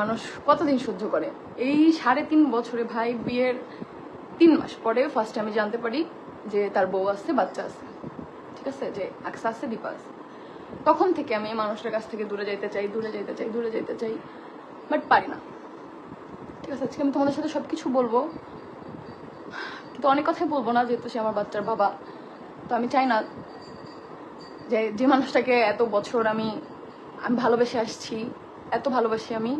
মানুষ কতদিন সহ্য করে? এই সাড়ে তিন বছরে ভাই বিয়ের তিন মাস পরে ফার্স্ট আমি জানতে পারি যে তার বউ আছে, বাচ্চা আছে। ঠিক আছে? যে আকসা আছে, দীপা আছে। তখন থেকে আমি এই মানুষটার কাছ থেকে দূরে যাইতে চাই, দূরে যাইতে চাই, দূরে যাইতে চাই। বাট পারি না। ঠিক আছে? আজকে আমি তোমাদের সাথে সবকিছু বলব। কিন্তু অনেক কথাই বলব না, যেহেতু সে আমার বাচ্চার বাবা। তো আমি চাই না যে যে মানুষটাকে এত বছর আমি আমি ভালোবেসে আসছি। এত ভালোবাসি আমি।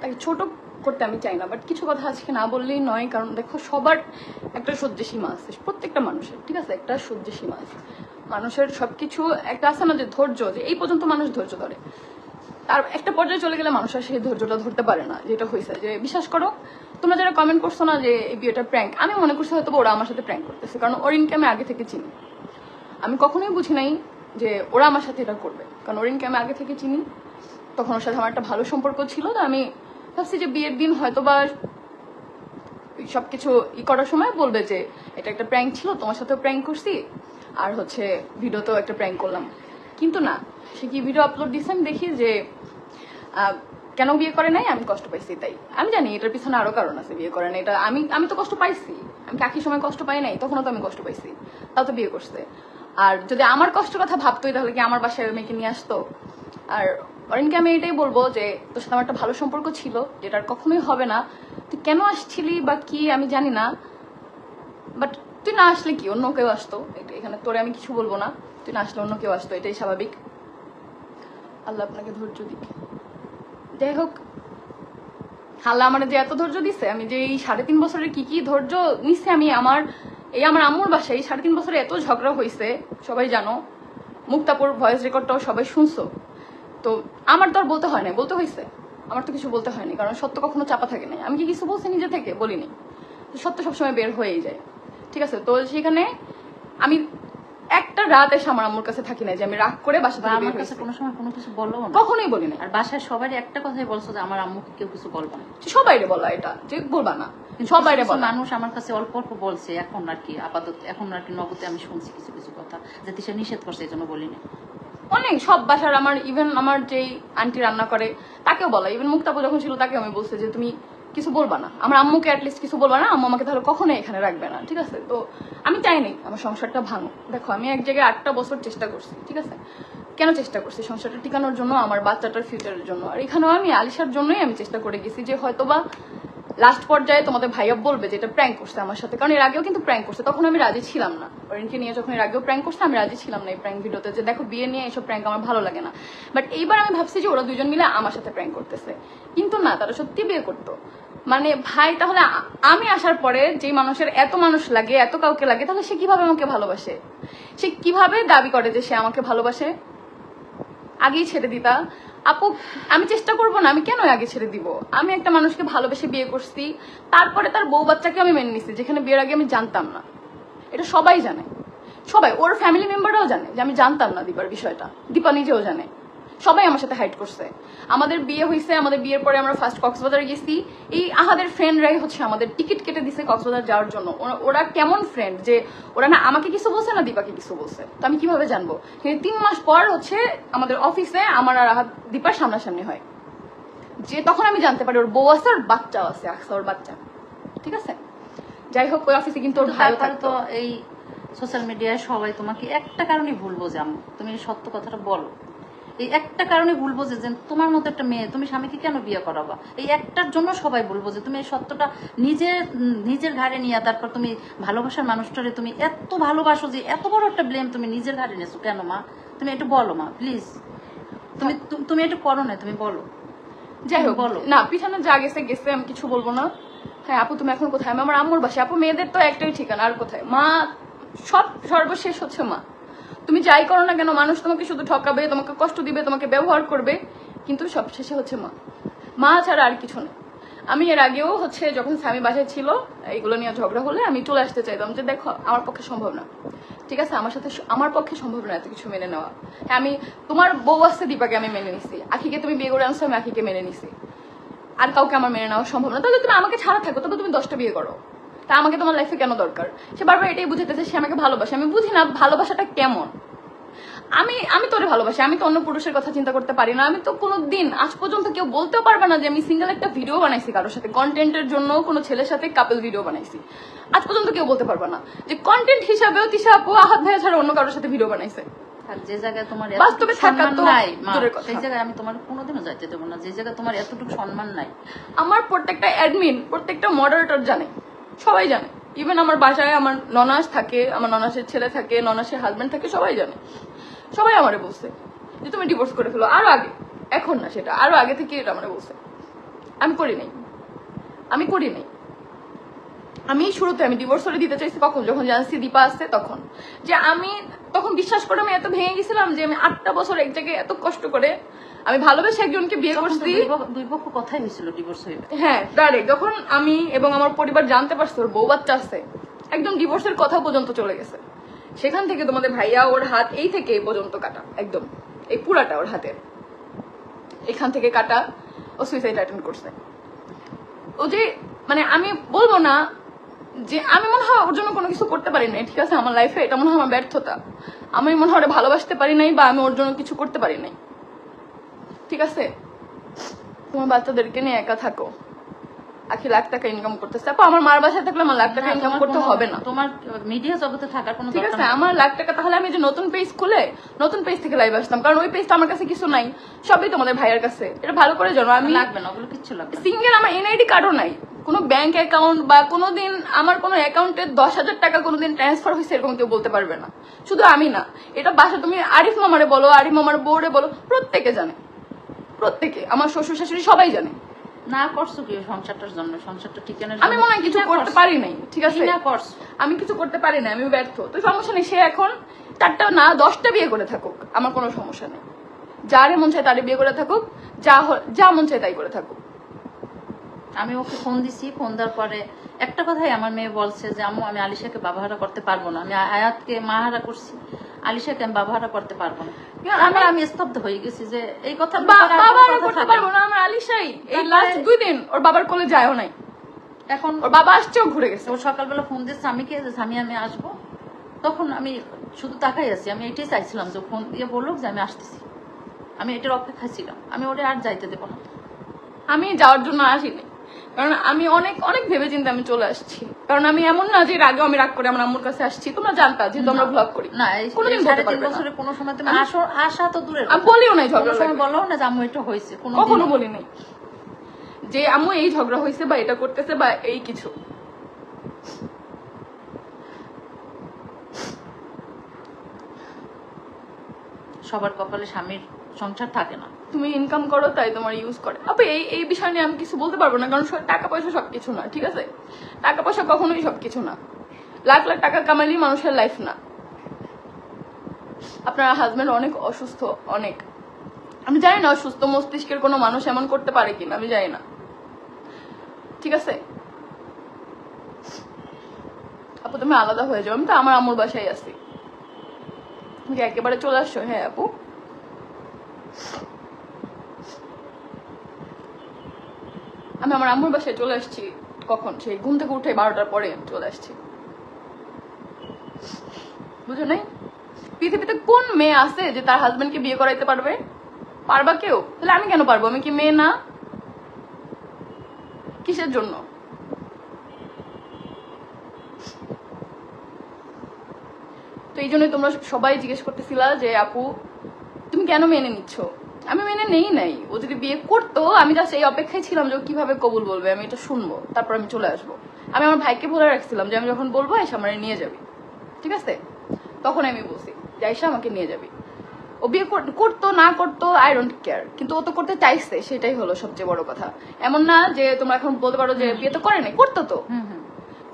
তাকে ছোট করতে আমি চাই না বাট কিছু কথা আজকে না বললেই নয়, কারণ দেখো সবার একটা সহ্য সীমা আছে, প্রত্যেকটা মানুষের, ঠিক আছে? একটা সহ্য সীমা আছে। মানুষের সবকিছু একটা আছে না যে ধৈর্য, যে এই পর্যন্ত মানুষ ধৈর্য ধরে। তার একটা পর্যায়ে চলে গেলে মানুষ আর সেই ধৈর্যটা ধরতে পারে না, যেটা হয়েছে যে বিশ্বাস করো, তোমরা যারা কমেন্ট করছ না যে এই বিয়েটা প্র্যাঙ্ক আমি মনে করছি হয়তো ওরা আমার সাথে প্র্যাঙ্ক করতেছে, কারণ অরিনকে আমি আগে থেকে চিনি। আমি কখনোই বুঝি নাই যে ওরা আমার সাথে এটা করবে, কারণ অরিনকে আমি আগে থেকে চিনি। তখন ওর সাথে আমার একটা ভালো সম্পর্ক ছিল, তো আমি ভাবছি যে বিয়ের দিন হয়তো বা সবকিছু ই করার সময় বলবে যে এটা একটা প্র্যাঙ্ক ছিল, তোমার সাথেও প্র্যাঙ্ক করছি, আর হচ্ছে ভিডিওতেও একটা প্র্যাঙ্ক করলাম। কিন্তু না, সে কি ভিডিও আপলোড দিয়েছে আমি দেখি যে কেন বিয়ে করে নাই? আমি কষ্ট পাইছি তাই। আমি জানি এটার পিছনে আরও কারণ আছে, বিয়ে করে নাই। এটা আমি আমি তো কষ্ট পাইছি। আমি কাকির সময় কষ্ট পাই নাই, তখনও তো আমি কষ্ট পাইছি। তাও তো বিয়ে করছে। আর যদি আমার কষ্ট কথা ভাবতোই, তাহলে কি আমার বাসায় মেয়েকে নিয়ে আসতো? আর অরিনকে আমি এটাই বলব যে তোর সাথে আমার একটা ভালো সম্পর্ক ছিল, যেটা আর কখনোই হবে না। তুই কেন আসছিলি বা কি আমি জানি না। বাট তুই না আসলে কি? অন্য কেউ আসতো। এখানে তোরে আমি কিছু বলব না। তুই না আসলে অন্য কেউ আসতো। এটাই স্বাভাবিক। আল্লাহ আপনাকে ধৈর্য দিক। যাই হোক, আল্লাহ আমার যে এত ধৈর্য দিছে, আমি যে এই সাড়ে তিন বছরের কি কি ধৈর্য নিচ্ছে আমি আমার, এই আমার আম্মুর বাসায়, এই সাড়ে তিন বছরে এত ঝগড়া হয়েছে সবাই জানো। মুক্তাপুর ভয়েস রেকর্ডটাও সবাই শুনছো। তো আমার তো আর বলতে হয় না বলতে হয়েছে আমার তো কিছু বলতে হয়নি কারণ সত্য কখনো চাপা থাকে না আমি কি কিছু বলছি নিজে থেকে? বলিনি। তো সত্য সবসময় বের হয়েই যায়। ঠিক আছে? তো সেখানে আমি একটা রাত এসে আমার আম্মুর কাছে থাকি না যে আমি রাগ করে বাসা থেকে আমার কাছে কোনো সময় কোনো কিছু বলো না? কখনোই বলি না আর বাসায় সবারই একটা কথাই বলছো যে আমার আম্মুকে কেউ কিছু বলব না। সবাইরে বলা এটা যে বলবা না। সবাইরে বলা। মানুষ আমার কাছে অল্প অল্প বলছে এখন আর কি আপাতত এখন আর কি নগদে আমি শুনছি কিছু কিছু কথা যে নিষেধ করছে এই জন্য বলিনি। অনেক, সব বাসার আমার ইভেন আমার যেই আন্টি রান্না করে, তাকেও বলা। ইভেন মুক্তাপু যখন ছিল তাকে আমি বলছি যে, তুমি কিছু বলবা না। আমার আম্মুকে অ্যাটলিস্ট কিছু বলবা না, আম্মু আমাকে তাহলে কখনোই এখানে রাখবে না। ঠিক আছে? তো আমি চাইনি আমার সংসারটা ভাঙো দেখো, আমি এক জায়গায় আটটা বছর চেষ্টা করছি, ঠিক আছে? কেন চেষ্টা করছি? সংসারটা টিকানোর জন্য, আমার বাচ্চাটার ফিউচারের জন্য। আর এখানেও আমি আলিশার জন্যই আমি চেষ্টা করে গেছি যে, হয়তোবা লাস্ট পর্যায়ে তোমাদের ভাইয়া বলবে যে এটা প্র্যাঙ্ক করছে আমার সাথে। কারণ এর আগেও কিন্তু প্র্যাঙ্ক করছে, তখন আমি রাজি ছিলাম না। অরিনকে নিয়ে যখন এর আগেও প্র্যাঙ্ক করছে, আমি রাজি ছিলাম না এই প্র্যাঙ্ক ভিডিওতে যে দেখো বিয়ে নিয়ে এসব প্র্যাঙ্ক আমার ভালো লাগে না। বাট এইবার আমি ভাবছি যে ওরা দুজন মিলে আমার সাথে প্র্যাঙ্ক করতেছে। কিন্তু না, তারা সত্যি বিয়ে করতো। মানে ভাই, তাহলে আমি আসার পরে যে মানুষের এত মানুষ লাগে, এত কাউকে লাগে, তাহলে সে কীভাবে আমাকে ভালোবাসে? সে কীভাবে দাবি করে যে সে আমাকে ভালোবাসে? আগেই ছেড়ে দিতা। আপু, আমি চেষ্টা করব না, আমি কেন আগে ছেড়ে দিব? আমি একটা মানুষকে ভালোবেসে বিয়ে করছি, তারপরে তার বউ বাচ্চাকে আমি মেনে নিছি, যেখানে বিয়ের আগে আমি জানতাম না। এটা সবাই জানে। সবাই, ওর ফ্যামিলি মেম্বাররাও জানে যে আমি জানতাম না দীপার বিষয়টা। দীপা নিজেও জানে। সবাই আমার সাথে হাইট করছে। আমাদের বিয়ে হয়েছে আমাদের বিয়ের পরে আমরা ফার্স্ট কক্সবাজার গেছি। এই আহাদের ফ্রেন্ডরাই হচ্ছে আমাদের টিকিট কেটে দিছে কক্সবাজার যাওয়ার জন্য। ওরা- কেমন ফ্রেন্ড যে ওরা না আমাকে কিছু বলছে না দীপাকে কিছু বলছে। তো আমি কীভাবে জানব? কিন্তু তিন মাস পর হচ্ছে আমাদের অফিসে আমার আর আহাদ দীপার সামনাসামনি হয়। যে তখন আমি জানতে পারি ওর বউ আছে আর বাচ্চাও আছে আকসা ওর বাচ্চা। ঠিক আছে? যাই হোক ওই অফিসে কিন্তু ওর তারপরে থাকতো। এই সোশ্যাল মিডিয়ায় সবাই তোমাকে একটা কারণে ভুল বোঝে আম্মু। তুমি সত্য কথাটা বলো। এই একটা কারণে ভুল বোঝে যে তোমার মতো একটা মেয়ে তুমি স্বামীকে কেন বিয়ে করাবা? এই একটার জন্য সবাই ভুল বোঝে। তুমি এই সত্যটা নিজের নিজের ঘাড়ে নিয়ে তারপর তুমি ভালোবাসার মানুষটারে তুমি এত ভালোবাসো যে এত বড় একটা ব্লেম তুমি নিজের ঘাড়ে নিয়েছো। কেন মা? তুমি একটু বলো মা প্লিজ তুমি তু- তুমি একটু করো না তুমি বলো। যাই হোক বলো। না পিছনে যা গেছে গেছে আমি কিছু বলব না। হ্যাঁ আপু তুমি এখন কোথায়? আমি আমার আম্মুর বাসায় আপু মেয়েদের তো একটাই ঠিকানা আর কোথায়? মা সব সর্বশেষ হচ্ছে মা। তুমি যাই করো না কেন, মানুষ তোমাকে শুধু ঠকাবে, তোমাকে কষ্ট দিবে, তোমাকে ব্যবহার করবে, কিন্তু সব শেষে হচ্ছে মা। মা ছাড়া আর কিছু নেই। আমি এর আগেও হচ্ছে যখন স্বামী বাসায় ছিল এইগুলো নিয়ে ঝগড়া হলে আমি চলে আসতে চাইতাম যে, দেখো, আমার পক্ষে সম্ভব না। ঠিক আছে, আমার সাথে আমার পক্ষে সম্ভব না এত কিছু মেনে নেওয়া। হ্যাঁ আমি, তোমার বউ আসছে দীপাকে আমি মেনে নিছি। আখিকে তুমি বিয়ে করে আনছো, আমি আখিকে মেনে নিছি। আর কাউকে আমার মেনে নেওয়া সম্ভব না। তাহলে তুমি আমাকে ছাড়া থাকো, তবে তুমি দশটা বিয়ে করো। তা আমাকে তোমার লাইফে কেন দরকার? সে বারবার এটাই বুঝাইতেছে সে আমাকে ভালোবাসে। আমি বুঝি না ভালোবাসাটা কেমন। আমি আমি তোরে ভালোবাসি আমি তো অন্য পুরুষের কথা চিন্তা করতে পারি না। আমি তো কোনো দিন আজ পর্যন্ত কেউ বলতেও পারবে না যে আমি সিঙ্গেল একটা ভিডিও বানাইছি কারোর সাথে। কন্টেন্টের জন্য কোনো ছেলের সাথে কাপল ভিডিও বানাইছি। আজ পর্যন্ত কেউ বলতে পারবে না যে কন্টেন্ট হিসাবেও তিশা আপু আহাত ভাইয়া ছাড়া অন্য কারোর সাথে ভিডিও বানাইছে। যে জায়গায় তোমার বাস্তবে থাকা তো নাই মা দূরের কথা। সেই জায়গায় আমি তোমার কোনোদিনও যাইতে দেবো না। যে জায়গায় তোমার এতটুকু সম্মান নাই। আমার প্রত্যেকটা অ্যাডমিন প্রত্যেকটা মডারেটর জানে। সবাই জানে। ইভেন আমার বাসায় আমার ননাস থাকে, আমার ননাসের ছেলে থাকে, ননাসের হাজব্যান্ড থাকে, সবাই জানে। সবাই আমারে বলছে যে, তুমি ডিভোর্স করে ফেলো। আরও আগে, এখন না সেটা আরও আগে থেকে এটা আমারে বলছে। আমি করি নাই। আমি করি নাই। আমি শুরুতে, আমি ডিভোর্স করে দিতে চাইছি কখন? যখন জানছি দীপা আসছে তখন। যে আমি তখন বিশ্বাস করে আমি এত ভেঙে গেছিলাম যে আমি আটটা বছর এক জায়গায় এত কষ্ট করে আমি ভালোবেসে একজনকে বিয়ে করছি। দুই পক্ষ- কথাই হয়েছিল ডিভোর্স হয়ে। হ্যাঁ ডাইরেক্ট যখন আমি এবং আমার পরিবার জানতে পারছে ওর বউ বাচ্চা আছে একদম ডিভোর্সের কথা পর্যন্ত চলে গেছে। সেখান থেকে তোমাদের ভাইয়া ওর হাত এই থেকে এই পর্যন্ত কাটা একদম। এই পুরাটা ওর হাতের। এখান থেকে কাটা ও সুইসাইড অ্যাটেন্ড করছে। ও যে মানে আমি বলব না যে আমি মনে হয় ওর জন্য কোনো কিছু করতে পারি নাই ঠিক আছে? আমার লাইফে এটা মনে হয় আমার ব্যর্থতা। আমি মনে হয় ভালোবাসতে পারি নাই বা আমি ওর জন্য কিছু করতে পারি নাই। ঠিক আছে? তোমার বাচ্চাদেরকে নিয়ে একা থাকো। আখি লাখ টাকা ইনকাম করতেছে। আপু আমার মার বাসায় থাকলে আমার লাখ টাকা ইনকাম করতে হবে না। তোমার মিডিয়া জগতে থাকার কোনো ঠিক আছে? আমার লাখ টাকা তাহলে আমি যে নতুন পেজ খুলে নতুন পেজ থেকে লাইভ আসতাম। কারণ ওই পেজটা আমার কাছে কিছু নাই। সবই তোমাদের ভাইয়ের কাছে। এটা ভালো করে জানো আমি লাগবে না ওগুলো কিচ্ছু লাগবে। সিঙ্গেল আমার এনআইডি কার্ডও নাই। কোনো ব্যাংক অ্যাকাউন্ট বা কোনো দিন আমার কোনো অ্যাকাউন্টে দশ হাজার টাকা কোনোদিন ট্রান্সফার হয়েছে এরকম কেউ বলতে পারবে না। শুধু আমি না এটা বাসা তুমি আরিফ মামারে বলো আরিফ মামার বউরে বলো প্রত্যেকে জানে। প্রত্যেকে আমার শ্বশুর শাশুড়ি সবাই জানে। না করছ কি সংসারটার জন্য? সংসারটা ঠিকানার আমি মনে হয় কিছু করতে পারি নাই ঠিক আছে? না করছ। আমি কিছু করতে পারি না আমি ব্যর্থ। তো সমস্যা নেই সে এখন চারটা না দশটা বিয়ে করে থাকুক আমার কোনো সমস্যা নেই। যারে মন চায় তারে বিয়ে করে থাকুক যা যা মন চায় তাই করে থাকুক। আমি ওকে ফোন দিছি ফোন দেওয়ার পরে একটা কথাই আমার মেয়ে বলছে যে আম্মু আমি আলিশাকে বাবাহারা করতে পারব না। আমি আয়াতকে মাহারা করছি। আলিশাকে আমি বাবাহারা করতে পারব না। আমার আমি স্তব্ধ হয়ে গেছি যে এই কথা করতে পারব না আমার আলিশাই। এই লাস্ট দুই দিন ওর বাবার কোলে যায়ও নাই। এখন ওর বাবা আসছেও ঘুরে গেছে। ও সকালবেলা ফোন দিচ্ছে আমি কে? স্বামী আমি আসব? তখন আমি শুধু তাকাই আছি। আমি এটাই চাইছিলাম যে ফোন দিয়ে বলল যে আমি আসতেছি। আমি এটার অপেক্ষায় ছিলাম। আমি ওটা আর যাইতে দেবো না। আমি যাওয়ার জন্য আসিনি। কারণ আমি অনেক অনেক ভেবে চিন্তে আমি চলে আসছি। কারণ আমি এমন না যে আগেও আমি রাগ করে আমার আম্মুর কাছে আসছি। তোমরা জানতা যেহেতু আমরা ব্লগ করি। না কোনোদিন বলতে পারবে। বছরে কোনো সময় তুমি আসো আসা তো দূরের আমি বলিও নাই ঝগড়া সময় বলো না যে আম্মু এটা হয়েছে কোনো কখনো বলি নাই যে আম্মু এই ঝগড়া হয়েছে বা এটা করতেছে বা এই কিছু। সবার কপালে স্বামীর সংসার থাকে না। তুমি ইনকাম করো, তাই তোমার ইউজ করে। আপু, এই এই বিষয় নিয়ে আমি কিছু বলতে পারব না, কারণ টাকা পয়সা সবকিছু না, ঠিক আছে? টাকা পয়সা কখনোই সবকিছু না। লাখ লাখ টাকা কামাইলেই মানুষের লাইফ না। আপনার হাজবেন্ড অনেক অসুস্থ, অনেক। আমি জানি না সুস্থ মস্তিষ্কের কোনো মানুষ এমন করতে পারে কিনা, আমি জানি না। ঠিক আছে? আপু, তুমি আলাদা হয়ে যাও, আমি তো আমার আম্মুর বাসায় আছি। একেবারে চলে আসছো? হ্যাঁ আপু। আমি আমার আম্মুর বাসায় চলে আসছি কখন? সেই ঘুম থেকে উঠে বারোটার পরে চলে আসছি। বুঝো নাই? পৃথিবীতে কোন মেয়ে আছে যে তার হাজবেন্ডকে বিয়ে করাইতে পারবে? পারবা কেউ? তাহলে আমি কেন পারব? আমি কি মেয়ে না? কিসের জন্য? তো এই জন্যই তোমরা সবাই জিজ্ঞেস করতেছিলা যে, আপু, তুমি কেন মেনে নিচ্ছ? আমি মেনে নেই নাই। ও যদি বিয়ে করতো আমি জাস্ট এই অপেক্ষায় ছিলাম যে ও কীভাবে কবুল বলবে আমি এটা শুনব তারপর আমি চলে আসব। আমি আমার ভাইকে বলে রাখছিলাম যে আমি যখন বলব এসে আমার নিয়ে যাবি। ঠিক আছে? তখন আমি বলছি যে আইসা আমাকে নিয়ে যাবি। ও বিয়ে কর- করতো না করতো আই ডোন্ট কেয়ার কিন্তু ও তো করতে চাইছে সেটাই হলো সবচেয়ে বড় কথা। এমন না যে তোমরা এখন বলতে পারো যে বিয়ে তো করে নাই করতো তো। হুম হুম।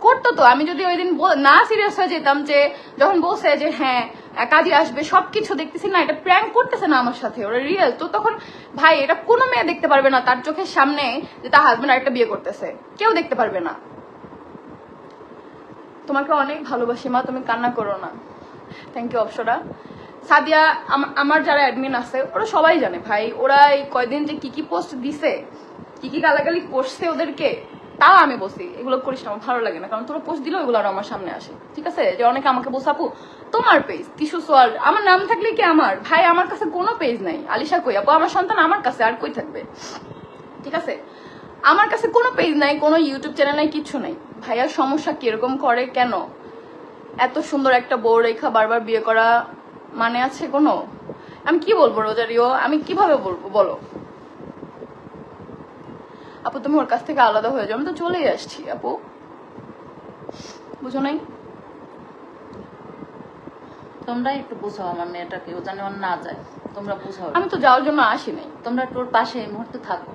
করতো তো। আমি যদি ওই দিন না সিরিয়াস হয়ে যেতাম যে যখন বলছে যে হ্যাঁ কাজে আসবে, সবকিছু দেখতেছি না এটা প্র্যাঙ্ক করতেছে না আমার সাথে, ওরা রিয়েল তো তখন ভাই, এটা কোনো মেয়ে দেখতে পারবে না, তার চোখের সামনে যে তার হাজবেন্ড আরেকটা বিয়ে করতেছে। কেউ দেখতে পারবে না। তোমাকে অনেক ভালোবাসি, মা, তুমি কান্না করো না। Thank you Apsara. সাদিয়া, আম- আমার যারা অ্যাডমিন আছে, ওরা সবাই জানে ভাই, ওরা এই কয়দিন যে কি কি পোস্ট দিছে, কি কি গালাগালি করছে ওদেরকে তাও আমি বসি এগুলো করিস না, আমার ভালো লাগে না, কারণ তোরা পোস্ট দিলেও এগুলো আরও আমার সামনে আসে, ঠিক আছে? যে অনেকে আমাকে আপু, তোমার পেজ তিসু সোয়াল, আমার নাম থাকলে কি আমার? ভাই, আমার কাছে কোনো পেজ নাই, আলিশা কই? আপু, আমার সন্তান আমার কাছে আর কই থাকবে? ঠিক আছে? আমার কাছে কোনো পেজ নাই, কোনো ইউটিউব চ্যানেল নাই কিচ্ছু নাই। ভাইয়ার সমস্যা কীরকম করে কেন? এত সুন্দর একটা বউ রেখা বারবার বিয়ে করা মানে আছে কোনো? আমি কি বলব, রোজারিও? আমি কীভাবে বলব, বলো? আপু তুমি ওর কাছ থেকে আলাদা হয়ে যাও। আমি তো চলেই আসছি আপু। বুঝো নাই? তোমরা একটু বুঝাও আমার মেয়েটাকে ও জানে না যায়। তোমরা বুঝাও আমি তো যাওয়ার জন্য আসি নাই। তোমরা তোর পাশে এই মুহূর্তে থাকো।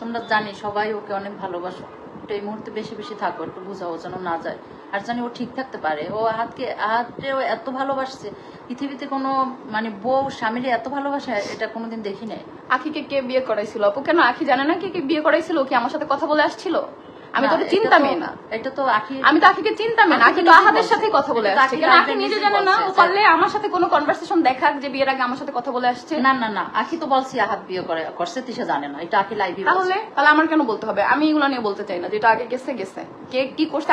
তোমরা জানি সবাই ওকে অনেক ভালোবাসো। এই মুহূর্তে বেশি বেশি থাকো একটু বুঝাও যেন না যায়। আর জানি ও ঠিক থাকতে পারে। ও হাতকে হাতকে ও এত ভালোবাসছে পৃথিবীতে কোনো মানে বউ স্বামীর এত ভালোবাসে এটা কোনোদিন দেখি নাই। আখিকে কে বিয়ে করাইছিল? আপু কেন আখি জানে না কে কে বিয়ে করাইছিল? কি আমার সাথে কথা বলে আসছিল? আমি তো- না এটা তো আখি আমি তো আখিকে চিন্তামই না। আখি তো আহাদের সাথে কথা বলে আসছে। আখি আখি নিজে জানে না? ও পারলে আমার সাথে কোনো কনভারসেশন দেখাক যে বিয়ের আগে আমার সাথে কথা বলে আসছে। না না না। আখি তো বলছি আহাত বিয়ে করে করছে তিসা জানে না। এটা আখি লাইভে তাহলে তাহলে আমার কেন বলতে হবে? আমি এগুলো নিয়ে বলতে চাই না যেটা আগে গেছে গেছে। কে কি করছে